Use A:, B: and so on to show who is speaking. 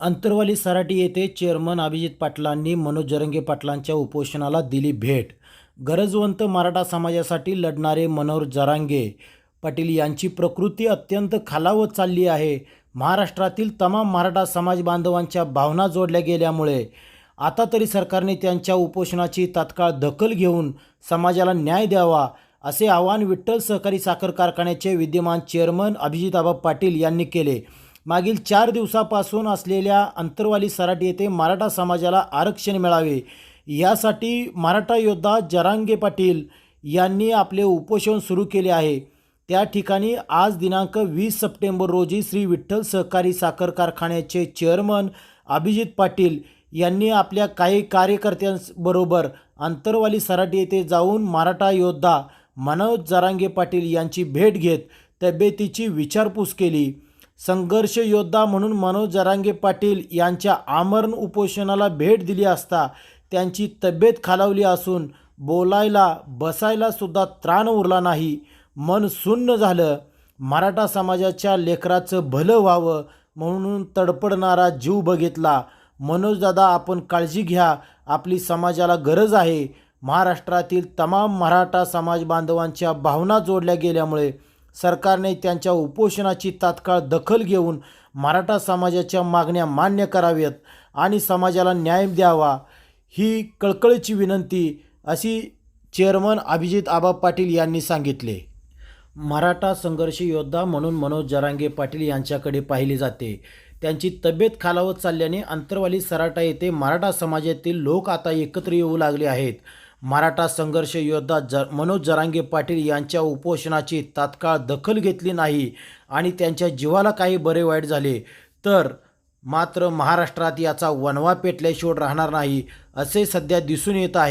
A: अंतरवाली सराटी येथे चेअरमन अभिजित पाटलांनी मनोज जरंगे पाटलांच्या उपोषणाला दिली भेट. गरजवंत मराठा समाजासाठी लढणारे मनोहर जरांगे पाटील यांची प्रकृती अत्यंत खालावत चालली आहे. महाराष्ट्रातील तमाम मराठा समाज बांधवांच्या भावना जोडल्या गेल्यामुळे आता तरी सरकारने त्यांच्या उपोषणाची तात्काळ दखल घेऊन समाजाला न्याय द्यावा असे आवाहन विठ्ठल सहकारी साखर कारखान्याचे विद्यमान चेअरमन अभिजित पाटील यांनी केले. मागील चार दिवसापासून असलेल्या अंतरवाली सराटी येथे मराठा समाजाला आरक्षण मिळावे. यासाठी मराठा योद्धा जरांगे पाटील यांनी आपले उपोषण सुरू केले आहे. त्या ठिकाणी आज दिनांक वीस सप्टेंबर रोजी श्री विठ्ठल सहकारी साखर कारखान्याचे चेअरमन अभिजित पाटील यांनी आपल्या काही कार्यकर्त्यांबरोबर अंतरवाली सराटी येथे जाऊन मराठा योद्धा मनोज जरांगे पाटील यांची भेट घेत तब्येतीची विचारपूस केली. संघर्ष योद्धा म्हणून मनोज जरांगे पाटील यांच्या आमरण उपोषणाला भेट दिली असता त्यांची तब्येत खालावली असून बोलायला बसायला सुद्धा त्राण उरला नाही. मन सुन्न झालं. मराठा समाजाच्या लेकराचं भलं व्हावं म्हणून तडपडणारा जीव बघितला. मनोजदादा आपण काळजी घ्या. आपली समाजाला गरज आहे. महाराष्ट्रातील तमाम मराठा समाज बांधवांच्या भावना जोडल्या गेल्यामुळे सरकारने त्यांच्या उपोषणाची तात्काळ दखल घेऊन मराठा समाजाच्या मागण्या मान्य कराव्यात आणि समाजाला न्याय द्यावा ही कळकळीची विनंती अशी चेअरमन अभिजित आबा पाटील यांनी सांगितले. मराठा संघर्ष योद्धा म्हणून मनोज जरांगे पाटील यांच्याकडे पाहिले जाते. त्यांची तब्येत खालावत चालल्याने अंतरवाली सराटा येथे मराठा समाजातील लोक आता एकत्र येऊ लागले आहेत. मराठा संघर्ष योद्धा ज मनोज जरांगे पाटील यांच्या उपोषणाची तात्काळ दखल घेतली नाही आणि त्यांच्या जीवाला काही बरे वाईट झाले तर मात्र महाराष्ट्रात याचा वनवा पेटल्याशिवाय राहणार नाही असे सध्या दिसून येत आहे.